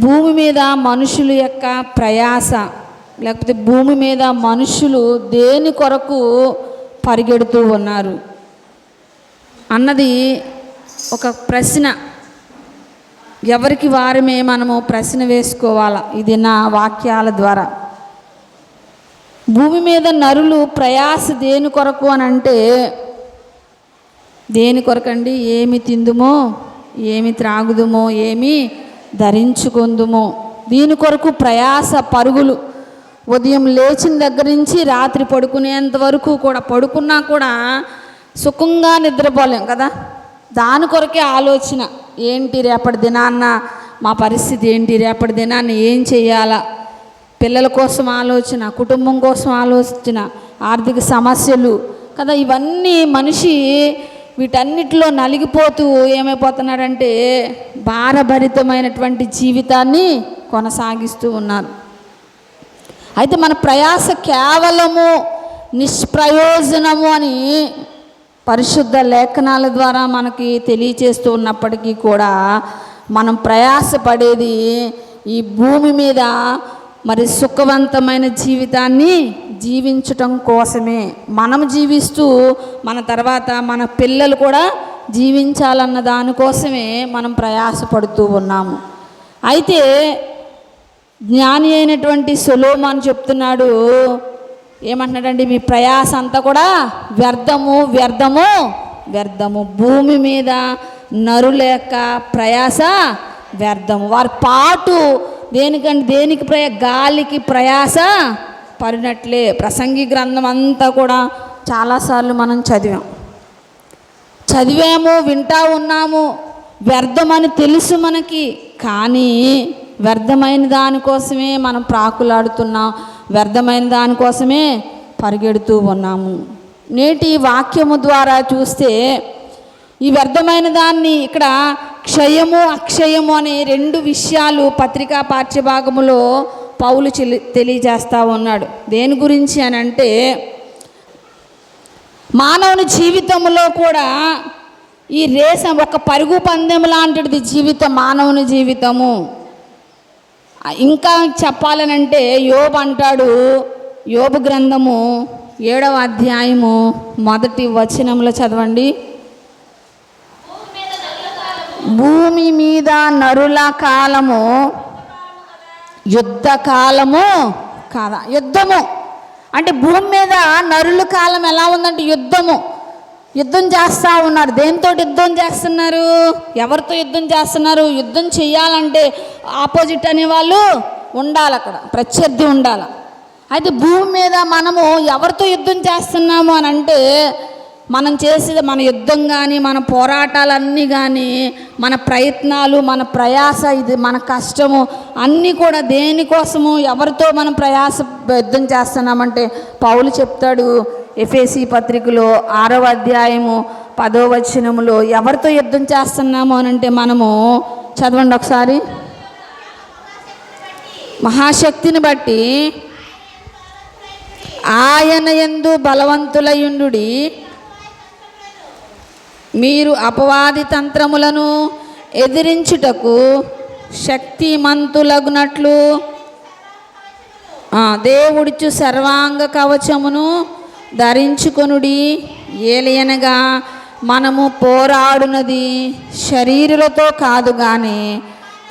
భూమి మీద మనుషుల యొక్క ప్రయాస లేకపోతే భూమి మీద మనుషులు దేని కొరకు పరిగెడుతూ ఉన్నారు? అన్నది ఒక ప్రశ్న. ఎవరికి వారమే మనము ప్రశ్న వేసుకోవాలా? ఇది నా వాక్యాల ద్వారా. భూమి మీద నరులు ప్రయాస దేని కొరకు అని అంటే దేని కొరకండి? ఏమి తిందుమో ఏమి త్రాగుదుమో ఏమి ధరించుకుందుమో. దీని కొరకు ప్రయాస పరుగులు. ఉదయం లేచిన దగ్గర నుంచి రాత్రి పడుకునేంత వరకు కూడా పడుకున్నా కూడా సుఖంగా నిద్రపోలేం కదా? దాని కొరకే ఆలోచన. ఏంటి రేపటి దినాన్న? మా పరిస్థితి ఏంటి రేపటి దినాన్ని? ఏం చేయాలా పిల్లల కోసం ఆలోచన కుటుంబం కోసం ఆలోచన ఆర్థిక సమస్యలు కదా? ఇవన్నీ మనిషి వీటన్నిటిలో నలిగిపోతూ ఏమైపోతున్నాడంటే భారభరితమైనటువంటి జీవితాన్ని కొనసాగిస్తూ ఉన్నారు అయితే మన ప్రయాస కేవలము నిష్ప్రయోజనము అని పరిశుద్ధ లేఖనాల ద్వారా మనకి తెలియచేస్తూ ఉన్నప్పటికీ కూడా మనం ప్రయాసపడేది ఈ భూమి మీద మరి సుఖవంతమైన జీవితాన్ని జీవించటం కోసమే. మనం జీవిస్తూ మన తర్వాత మన పిల్లలు కూడా జీవించాలన్న దానికోసమే మనం ప్రయాసపడుతూ ఉన్నాము. అయితే జ్ఞాని అయినటువంటి సులోమాన్ చెప్తున్నాడు ఏమంటున్నాడండి మీ ప్రయాస అంతా కూడా వ్యర్థము వ్యర్థము వ్యర్థము. భూమి మీద నరులేక ప్రయాస వ్యర్థము. వారి పాటు దేనికంటే దేనికి ప్రయ గాలికి ప్రయాస పడినట్లే. ప్రసంగి గ్రంథం అంతా కూడా చాలాసార్లు మనం చదివాం. చదివాము వింటా ఉన్నాము వ్యర్థమని తెలుసు మనకి. కానీ వ్యర్థమైన దానికోసమే మనం ప్రాకులాడుతున్నాం వ్యర్థమైన దానికోసమే పరిగెడుతూ ఉన్నాము. నేటి వాక్యము ద్వారా చూస్తే ఈ వ్యర్థమైన దాన్ని ఇక్కడ క్షయము అక్షయము అనే రెండు విషయాలు పత్రికా పాఠ్యభాగములో పౌలు తెలియజేస్తూ ఉన్నాడు. దేని గురించి అని అంటే మానవుని జీవితంలో కూడా ఈ రేస ఒక పరుగు పందెం లాంటిది జీవితం మానవుని జీవితము. ఇంకా చెప్పాలనంటే యోబు అంటాడు యోబు గ్రంథము ఏడవ అధ్యాయము మొదటి వచనంలో చదవండి. భూమి మీద నరుల కాలము యుద్ధ కాలము కాదా? యుద్ధము. అంటే భూమి మీద నరుల కాలం ఎలా ఉందంటే యుద్ధము. యుద్ధం చేస్తూ ఉన్నారు. దేంతో యుద్ధం చేస్తున్నారు? ఎవరితో యుద్ధం చేస్తున్నారు? యుద్ధం చేయాలంటే ఆపోజిట్ అనేవాళ్ళు ఉండాలి అక్కడ. ప్రత్యర్థి ఉండాలి. అయితే భూమి మీద మనము ఎవరితో యుద్ధం చేస్తున్నాము అని అంటే మనం చేసేది మన యుద్ధం కానీ మన పోరాటాలన్నీ కానీ మన ప్రయత్నాలు మన ప్రయాస ఇది మన కష్టము అన్నీ కూడా దేనికోసము ఎవరితో మనం ప్రయాస యుద్ధం చేస్తున్నామంటే పౌలు చెప్తాడు ఎఫ్ఏసి పత్రికలో ఆరవ అధ్యాయము పదో వచనములో ఎవరితో యుద్ధం చేస్తున్నాము అని అంటే మనము చదవండి ఒకసారి. మహాశక్తిని బట్టి ఆయన ఎందు బలవంతులయుండు మీరు అపవాది తంత్రములను ఎదిరించుటకు శక్తిమంతులగునట్లు. ఆ, దేవుడిచ్చు సర్వాంగ కవచమును ధరించుకొనుడి ఏలయనగా మనము పోరాడునది శరీరులతో కాదు కానీ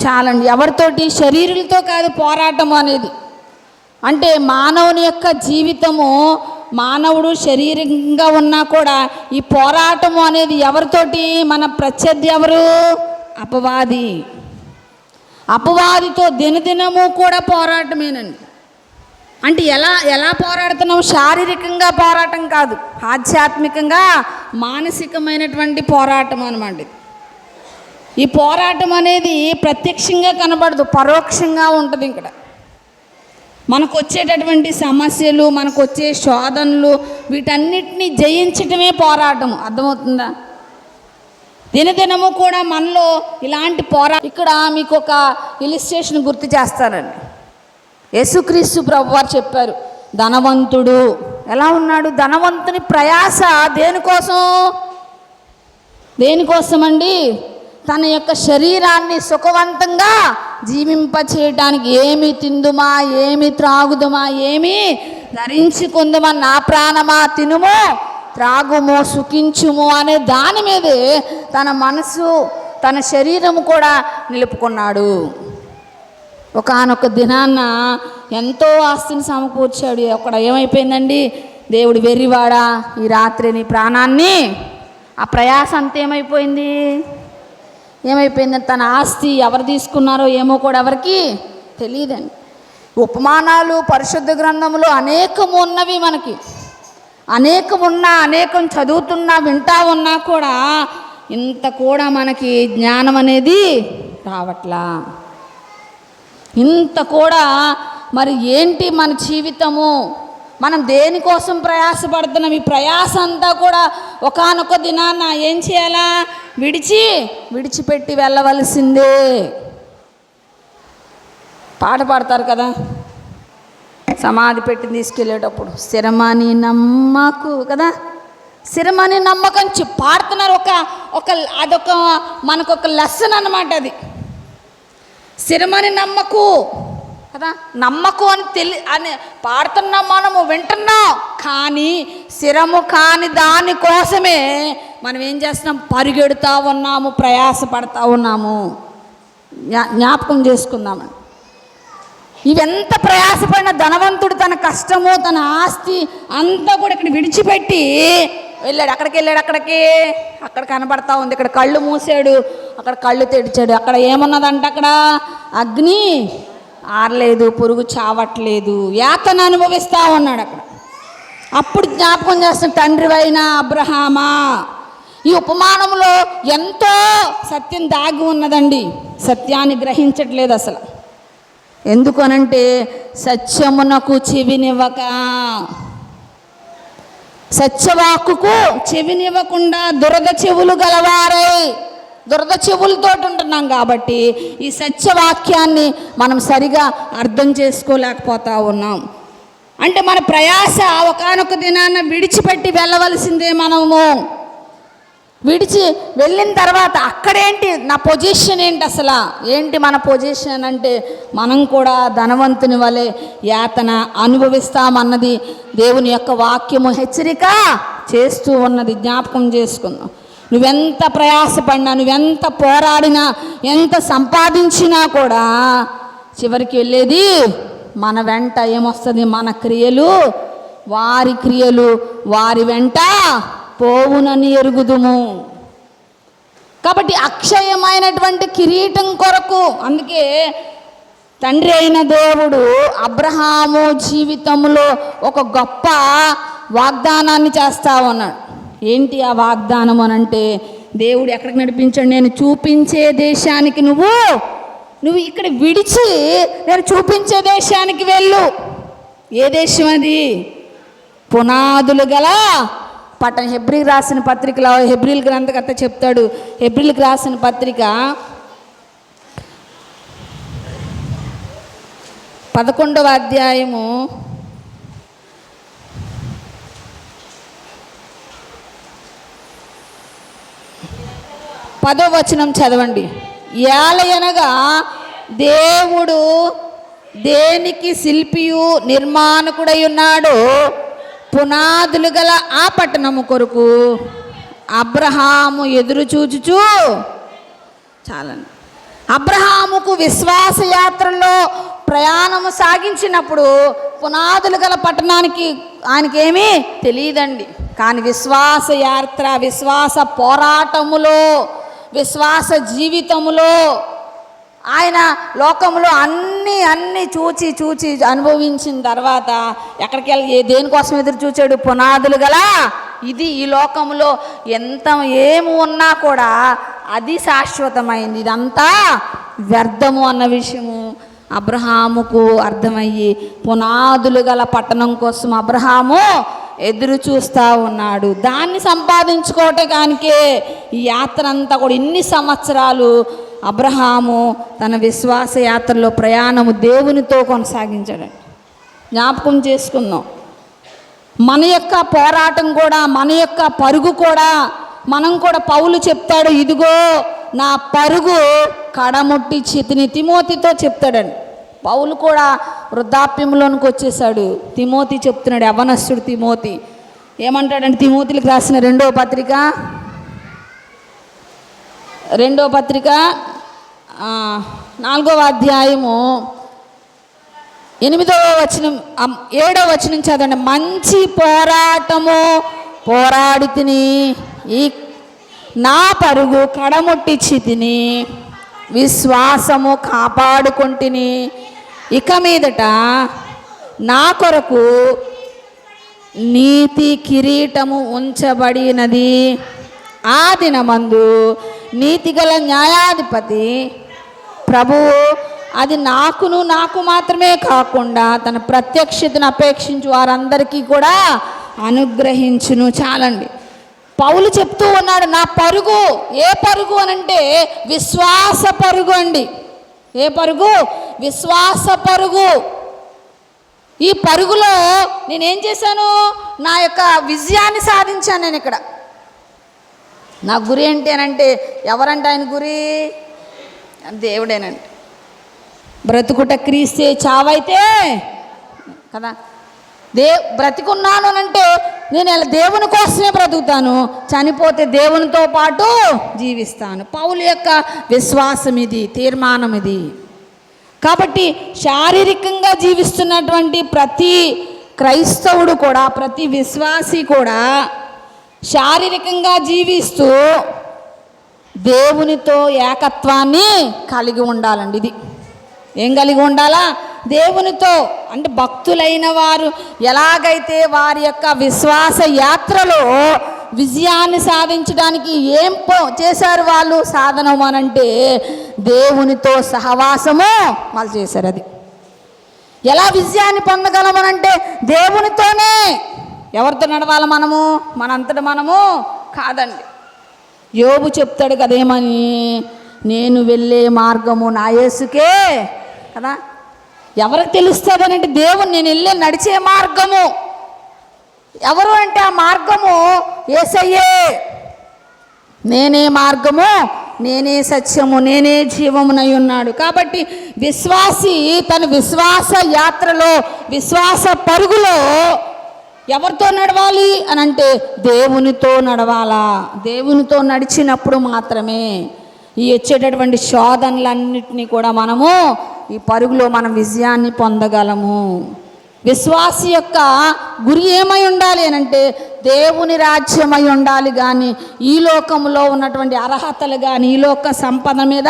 చాలండి. ఎవరితోటి? శరీరులతో కాదు పోరాటం అనేది. అంటే మానవుని యొక్క జీవితము మానవుడు శరీరంగా ఉన్నా కూడా ఈ పోరాటం అనేది ఎవరితోటి? మన ప్రత్యర్థి ఎవరు? అపవాది. అపవాదితో దినదినము కూడా పోరాటమేనండి. అంటే ఎలా ఎలా పోరాడుతున్నాం? శారీరకంగా పోరాటం కాదు. ఆధ్యాత్మికంగా మానసికమైనటువంటి పోరాటం అనమాట ఈ పోరాటం అనేది ప్రత్యక్షంగా కనబడదు పరోక్షంగా ఉంటుంది ఇక్కడ. మనకు వచ్చేటటువంటి సమస్యలు మనకు వచ్చే శోధనలు వీటన్నిటిని జయించటమే పోరాటం అర్థమవుతుందా? దినదినము కూడా మనలో ఇలాంటి పోరా ఇక్కడ మీకు ఒక ఇలిస్ట్రేషన్ గుర్తు చేస్తానండి. యేసుక్రీస్తు ప్రభు వారు చెప్పారు ధనవంతుడు ఎలా ఉన్నాడు? ధనవంతుని ప్రయాస దేనికోసం? దేనికోసం అండి తన యొక్క శరీరాన్ని సుఖవంతంగా జీవింప చేయడానికి ఏమి తిందుమా ఏమి త్రాగుదుమా ఏమి ధరించుకుందుమా నా ప్రాణమా తినుము త్రాగుము సుఖించుము అనే దాని మీదే తన మనసు తన శరీరము కూడా నిలుపుకున్నాడు. ఒకానొక దినాన్న ఎంతో ఆస్తిని సమకూర్చాడు. అక్కడ ఏమైపోయిందండి? దేవుడు వెర్రివాడా ఈ రాత్రి నీ ప్రాణాన్ని? ఆ ప్రయాస అంతా ఏమైపోయింది? తన ఆస్తి ఎవరు తీసుకున్నారో ఏమో కూడా ఎవరికి తెలియదండి. ఉపమానాలు పరిశుద్ధ గ్రంథములు అనేకము ఉన్నవి మనకి. అనేకం ఉన్నా అనేకం చదువుతున్నా వింటా ఉన్నా కూడా ఇంత కూడా మనకి జ్ఞానం అనేది రావట్లా. ఇంత కూడా మరి ఏంటి మన జీవితము? మనం దేనికోసం ప్రయాసపడుతున్నాం? ఈ ప్రయాస అంతా కూడా ఒకానొక దినాన్న ఏం చేయాలా? విడిచి విడిచిపెట్టి వెళ్ళవలసిందే. పాట పాడతారు కదా? సమాధి పెట్టి తీసుకెళ్ళేటప్పుడు. స్థిరమని నమ్మకు కదా? స్థిరమని నమ్మకం పాడుతున్నారు ఒక ఒక అదొక మనకు ఒక లెసన్ అనమాట అది. స్థిరమని నమ్మకు. కదా? నమ్మకు అని తెలి అని పాడుతున్నాం మనము వింటున్నాం. కానీ స్థిరము కాని కోసమే మనం ఏం చేస్తున్నాం? పరిగెడుతూ ఉన్నాము ప్రయాసపడతా ఉన్నాము. జ్ఞా- జ్ఞాపకం చేసుకుందామని ఇవెంత ప్రయాసపడిన ధనవంతుడు తన కష్టము తన ఆస్తి అంతా కూడా ఇక్కడ విడిచిపెట్టి వెళ్ళాడు. అక్కడికి వెళ్ళాడు అక్కడికి. అక్కడ కనబడతా ఉంది. ఇక్కడ కళ్ళు మూసాడు అక్కడ కళ్ళు తెడిచాడు అక్కడ ఏమన్నదంట అక్కడ? అగ్ని. ఆరలేదు పురుగు చావట్లేదు. యాతను అనుభవిస్తూ ఉన్నాడు అక్కడ. అప్పుడు జ్ఞాపకం చేస్తున్న తండ్రి అయిన అబ్రహామా ఈ ఉపమానంలో ఎంతో సత్యం దాగి ఉన్నదండి. సత్యాన్ని గ్రహించట్లేదు అసలు. ఎందుకనంటే సత్యమునకు చెవినివ్వక సత్యవాక్కుకు చెవినివ్వకుండా దురద చెవులు గలవారై దురద చెవులతో ఉంటున్నాం కాబట్టి ఈ సత్యవాక్యాన్ని మనం సరిగా అర్థం చేసుకోలేకపోతా ఉన్నాం. అంటే మన ప్రయాస ఒకనొక దినాన విడిచిపెట్టి వెళ్ళవలసిందే మనము. విడిచి వెళ్ళిన తర్వాత అక్కడేంటి నా పొజిషన్ ఏంటి అసలు? ఏంటి మన పొజిషన్ అంటే మనం కూడా ధనవంతుని వలె యాతన అనుభవిస్తామన్నది దేవుని యొక్క వాక్యము హెచ్చరిక చేస్తూ ఉన్నది జ్ఞాపకం చేసుకుందాం. నువ్వెంత ప్రయాసపడినా నువ్వెంత పోరాడినా ఎంత సంపాదించినా కూడా చివరికి వెళ్ళేది మన వెంట ఏమొస్తుంది? మన క్రియలు. వారి క్రియలు వారి వెంట పోవునని ఎరుగుదుము. కాబట్టి అక్షయమైనటువంటి కిరీటం కొరకు అందుకే తండ్రి అయిన దేవుడు అబ్రహాము జీవితంలో ఒక గొప్ప వాగ్దానాన్ని చేస్తా ఉన్నాడు. ఏంటి ఆ వాగ్దానం అని అంటే దేవుడు ఎక్కడికి నడిపించాడు? నేను చూపించే దేశానికి నువ్వు నువ్వు ఇక్కడ విడిచి నేను చూపించే దేశానికి వెళ్ళు. ఏ దేశం అది? పునాదులు గల పట్టణ హెబ్రిల్ రాసిన పత్రికలో హెబ్రిల్ గ్రంథకర్త చెప్తాడు. హెబ్రిల్కి రాసిన పత్రిక పదకొండవ అధ్యాయము పదో వచనం చదవండి. ఏలయనగా దేవుడు దేనికి శిల్పియు నిర్మాణకుడై ఉన్నాడు పునాదులు గల ఆ పట్టణము కొరకు అబ్రహాము ఎదురు చూచుచూ చాలండి. అబ్రహాముకు విశ్వాసయాత్రలో ప్రయాణము సాగించినప్పుడు పునాదులు గల పట్టణానికి ఆయనకేమీ తెలియదండి. కానీ విశ్వాస యాత్ర విశ్వాస పోరాటములో విశ్వాస జీవితములో ఆయన లోకంలో అన్నీ అన్ని చూచి చూచి అనుభవించిన తర్వాత ఎక్కడికి వెళ్ళి ఏ దేనికోసం ఎదురు చూచాడు? పునాదులు గల? ఇది ఈ లోకంలో ఎంత ఏమి ఉన్నా కూడా అది శాశ్వతమైంది. ఇదంతా వ్యర్థము అన్న విషయము అబ్రహాముకు అర్థమయ్యి పునాదులు గల పట్టణం కోసం అబ్రహాము ఎదురు చూస్తూ ఉన్నాడు. దాన్ని సంపాదించుకోవటానికే ఈ యాత్ర అంతా కూడా ఇన్ని సంవత్సరాలు అబ్రహాము తన విశ్వాస యాత్రలో ప్రయాణము దేవునితో కొనసాగించాడు జ్ఞాపకం చేసుకుందాం. మన యొక్క పోరాటం కూడా మన యొక్క పరుగు కూడా మనం కూడా పౌలు చెప్తాడు ఇదిగో నా పరుగు కడముట్టి చితిని తిమోతితో చెప్తాడండి. పౌలు కూడా వృద్ధాప్యంలోనికి వచ్చేసాడు తిమోతి చెప్తున్నాడు అవనస్సుడు తిమోతి. ఏమంటాడంటే తిమోతిలకు రాసిన రెండో పత్రిక? రెండో పత్రిక? నాలుగవ అధ్యాయము. ఎనిమిదవ వచనం ఏడవ వచనం చదవండి. మంచి పోరాటము పోరాడి తిని ఈ నా పరుగు కడముట్టిచ్చి తిని విశ్వాసము కాపాడుకుంటుని. ఇక మీదట నా కొరకు నీతి కిరీటము ఉంచబడినది. ఆ దినమందు నీతిగల న్యాయాధిపతి ప్రభువు అది నాకును నాకు మాత్రమే కాకుండా తన ప్రత్యక్షతను అపేక్షించు వారందరికీ కూడా అనుగ్రహించును చాలండి. పౌలు చెప్తూ ఉన్నాడు నా పరుగు ఏ పరుగు అనంటే విశ్వాస పరుగు అండి. ఏ పరుగు? విశ్వాస పరుగు. ఈ పరుగులో నేనేం చేశాను? నా యొక్క విజయాన్ని సాధించాను నేను ఇక్కడ. నా గురి ఏంటేనంటే ఎవరంటే ఆయన గురి? దేవుడేనండి. బ్రతుకుట క్రీస్తే చావైతే కదా? దే బ్రతికున్నాను అంటే నేను ఇలా దేవుని కోసమే బ్రతుకుతాను. చనిపోతే దేవునితో పాటు జీవిస్తాను. పౌలు యొక్క విశ్వాసం ఇది తీర్మానం ఇది. కాబట్టి శారీరకంగా జీవిస్తున్నటువంటి ప్రతి క్రైస్తవుడు కూడా ప్రతి విశ్వాసి కూడా శారీరకంగా జీవిస్తూ దేవునితో ఏకత్వాన్ని కలిగి ఉండాలండి ఇది. ఏం కలిగి ఉండాలా? దేవునితో అంటే భక్తులైన వారు ఎలాగైతే వారి యొక్క విశ్వాస యాత్రలో విజయాన్ని సాధించడానికి ఏం పో- చేశారు వాళ్ళు? సాధనం అనంటే దేవునితో సహవాసము వాళ్ళు చేశారు అది. ఎలా విజయాన్ని పొందగలమనంటే దేవునితోనే. ఎవరితో నడవాలి మనము? మనంతట మనము కాదండి. యోబు చెప్తాడు కదేమని? నేను వెళ్ళే మార్గము నా యేసుకే కదా? ఎవరికి తెలుస్తుంది అంటే దేవుని నేను వెళ్ళే నడిచే మార్గము. ఎవరు అంటే ఆ మార్గము? ఏసయ్యే. నేనే మార్గము నేనే సత్యము నేనే జీవమునై ఉన్నాడు కాబట్టి విశ్వాసి తన విశ్వాస యాత్రలో విశ్వాస పరుగులో ఎవరితో నడవాలి అని అంటే దేవునితో నడవాలా? దేవునితో నడిచినప్పుడు మాత్రమే. ఈ వచ్చేటటువంటి శోధనలన్నింటినీ కూడా మనము ఈ పరుగులో మనం విజయాన్ని పొందగలము. విశ్వాసి యొక్క గురి ఏమై ఉండాలి అనంటే అంటే దేవుని రాజ్యమై ఉండాలి కానీ ఈ లోకంలో ఉన్నటువంటి అర్హతలు కానీ ఈ లోక సంపద మీద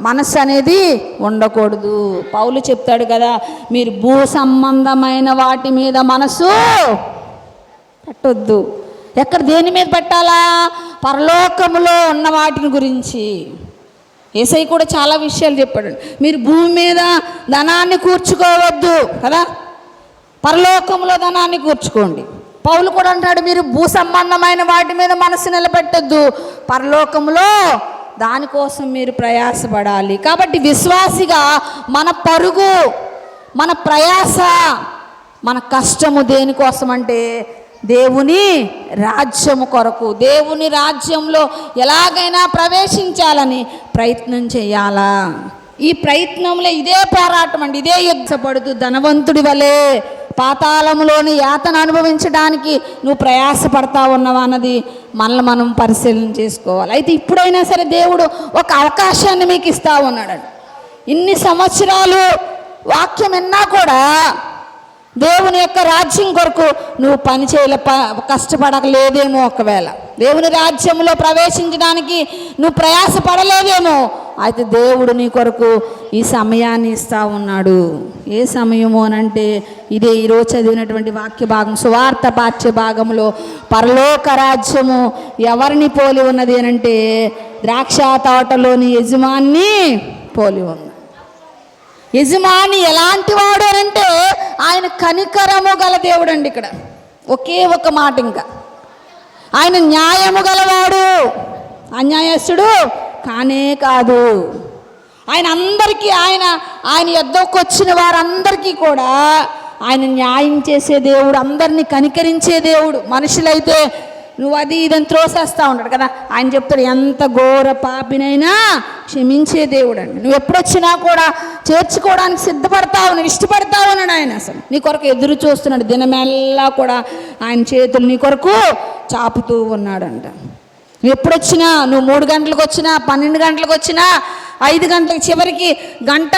మనసు అనేది ఉండకూడదు. పౌలు చెప్తాడు కదా మీరు భూ సంబంధమైన వాటి మీద మనసు పెట్టొద్దు. ఎక్కడ దేని మీద పెట్టాలా? పరలోకములో ఉన్న వాటిని గురించి. ఏసై కూడా చాలా విషయాలు చెప్పాడు. మీరు భూమి మీద ధనాన్ని కూర్చుకోవద్దు కదా? పరలోకంలో ధనాన్ని కూర్చుకోండి. పౌలు కూడా అంటాడు మీరు భూ సంబంధమైన వాటి మీద మనసు నిలబెట్టద్దు. పరలోకంలో దానికోసం మీరు ప్రయాసపడాలి. కాబట్టి విశ్వాసిగా మన పరుగు మన ప్రయాస మన కష్టము దేనికోసం అంటే దేవుని రాజ్యము కొరకు దేవుని రాజ్యంలో ఎలాగైనా ప్రవేశించాలని ప్రయత్నం చేయాలా? ఈ ప్రయత్నంలో ఇదే పోరాటం అండి ఇదే యుద్ధపడుతూ ధనవంతుడి వలె పాతాళంలోని యాతన అనుభవించడానికి నువ్వు ప్రయాసపడతా ఉన్నావా అన్నది మనల్ని మనం పరిశీలన చేసుకోవాలి. అయితే ఇప్పుడైనా సరే దేవుడు ఒక అవకాశాన్ని మీకు ఇస్తా ఉన్నాడు. ఇన్ని సంవత్సరాలు వాక్యం విన్నా కూడా దేవుని యొక్క రాజ్యం కొరకు నువ్వు పని చేయలే ప కష్టపడలేదేమో ఒకవేళ. దేవుని రాజ్యంలో ప్రవేశించడానికి నువ్వు ప్రయాసపడలేదేమో అయితే దేవుడు నీ కొరకు ఈ సమయాన్ని ఇస్తా ఉన్నాడు. ఏ సమయము అనంటే ఇదే ఈరోజు చదివినటువంటి వాక్య భాగం సువార్త పాఠ్య భాగంలో పరలోక రాజ్యము ఎవరిని పోలి ఉన్నది అనంటే ద్రాక్ష తోటలోని యజమాన్ని పోలి ఉంది. యజమాని ఎలాంటి వాడు అని అంటే ఆయన కనికరము గల దేవుడు అండి ఇక్కడ. ఒకే ఒక మాట ఇంకా. ఆయన న్యాయము గలవాడు. అన్యాయస్తుడు కానే కాదు. ఆయన అందరికీ ఆయన ఆయన యుద్ధకు వచ్చిన వారందరికీ కూడా ఆయన న్యాయం చేసే దేవుడు అందరినీ కనికరించే దేవుడు మనుషులైతే నువ్వు అది ఇదని త్రోసేస్తూ ఉంటాడు కదా. ఆయన చెప్తాడు ఎంత ఘోర పాపినైనా క్షమించే దేవుడు అండి నువ్వు ఎప్పుడొచ్చినా కూడా చేర్చుకోవడానికి సిద్ధపడతావు నువ్వు ఇష్టపడతావు అన్నాడు ఆయన అసలు. నీ కొరకు ఎదురు చూస్తున్నాడు దినమెల్లా కూడా ఆయన చేతులు నీ కొరకు చాపుతూ ఉన్నాడంట. నువ్వు ఎప్పుడొచ్చినా నువ్వు మూడు గంటలకు వచ్చినా పన్నెండు గంటలకు వచ్చినా ఐదు గంటలకు చివరికి గంట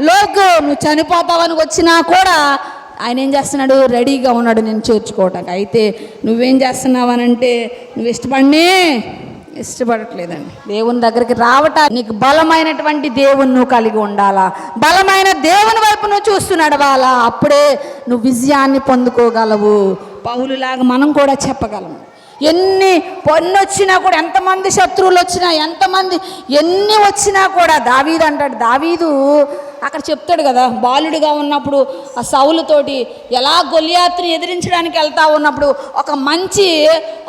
నువ్వు చనిపోతావని వచ్చినా కూడా ఆయన ఏం చేస్తున్నాడు? రెడీగా ఉన్నాడు నేను చేర్చుకోవటానికి. అయితే నువ్వేం చేస్తున్నావనంటే నువ్వు ఇష్టపడినే ఇష్టపడట్లేదండి. దేవుని దగ్గరికి రావటా నీకు బలమైనటువంటి దేవుని నువ్వు కలిగి ఉండాలా? బలమైన దేవుని వైపు నువ్వు చూస్తున్నాడు వాళ్ళ అప్పుడే నువ్వు విజయాన్ని పొందుకోగలవు. పౌలులాగా మనం కూడా చెప్పగలము ఎన్ని పన్ను వచ్చినా కూడా ఎంతమంది శత్రువులు వచ్చినా ఎంతమంది ఎన్ని వచ్చినా కూడా దావీదు అంటాడు. దావీదు అక్కడ చెప్తాడు కదా బాలుడిగా ఉన్నప్పుడు ఆ సౌలుతోటి ఎలా గొలియాత్ని ఎదిరించడానికి వెళ్తా ఉన్నప్పుడు ఒక మంచి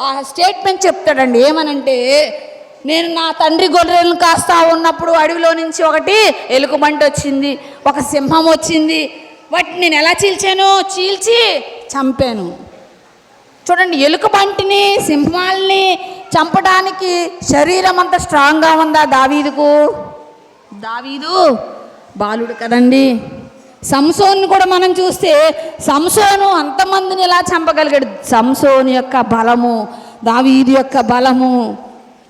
ఆ స్టేట్మెంట్ చెప్తాడండి. ఏమనంటే నేను నా తండ్రి గొర్రెలను కాస్తా ఉన్నప్పుడు అడవిలో నుంచి ఒకటి ఎలుకబంటి వచ్చింది ఒక సింహం వచ్చింది. వాటిని నేను ఎలా చీల్చాను? చీల్చి చంపాను. చూడండి ఎలుకబంటిని సింహాల్ని చంపడానికి శరీరం అంత స్ట్రాంగ్గా ఉందా దావీదుకు? దావీదు బాలుడు కదండి. సంసోన్ని కూడా మనం చూస్తే సంసోను అంతమందిని ఎలా చంపగలిగాడు? సంసోను యొక్క బలము దావీదు యొక్క బలము.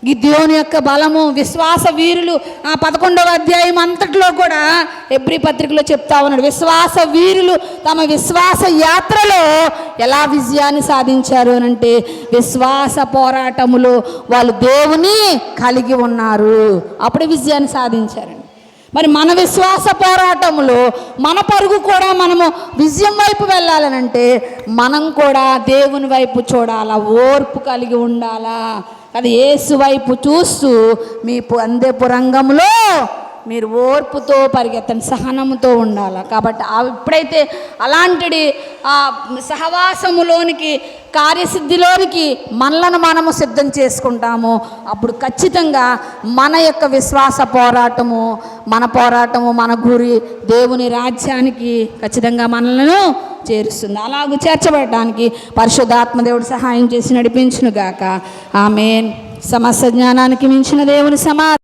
గిద్యోని యొక్క బలము విశ్వాస వీరులు ఆ పదకొండవ అధ్యాయం అంతట్లో కూడా ఎబ్రి పత్రికలో చెప్తా ఉన్నాడు. విశ్వాస వీరులు తమ విశ్వాస యాత్రలో ఎలా విజయాన్ని సాధించారు అని అంటే విశ్వాస పోరాటములో వాళ్ళు దేవుని కలిగి ఉన్నారు. అప్పుడే విజయాన్ని సాధించారండి. మరి మన విశ్వాస పోరాటములో మన పరుగు కూడా మనము విజయం వైపు వెళ్ళాలనంటే మనం కూడా దేవుని వైపు చూడాలా ఓర్పు కలిగి ఉండాలా? అది ఏసు వైపు చూస్తూ మీ పు- అందెపు రంగంలో మీరు ఓర్పుతో పరిగెత్తండి సహనముతో ఉండాలి. కాబట్టి ఎప్పుడైతే అలాంటి ఆ సహవాసములోనికి కార్యసిద్ధిలోనికి మనలను మనము సిద్ధం చేసుకుంటామో. అప్పుడు ఖచ్చితంగా మన యొక్క విశ్వాస పోరాటము మన పోరాటము మన గురి దేవుని రాజ్యానికి ఖచ్చితంగా మనలను చేరుస్తుంది. అలాగూ చేర్చబడటానికి పరిశుద్ధాత్మ దేవుడు సహాయం చేసి నడిపించునుగాక. ఆమె సమస్త జ్ఞానానికి మించిన దేవుని సమా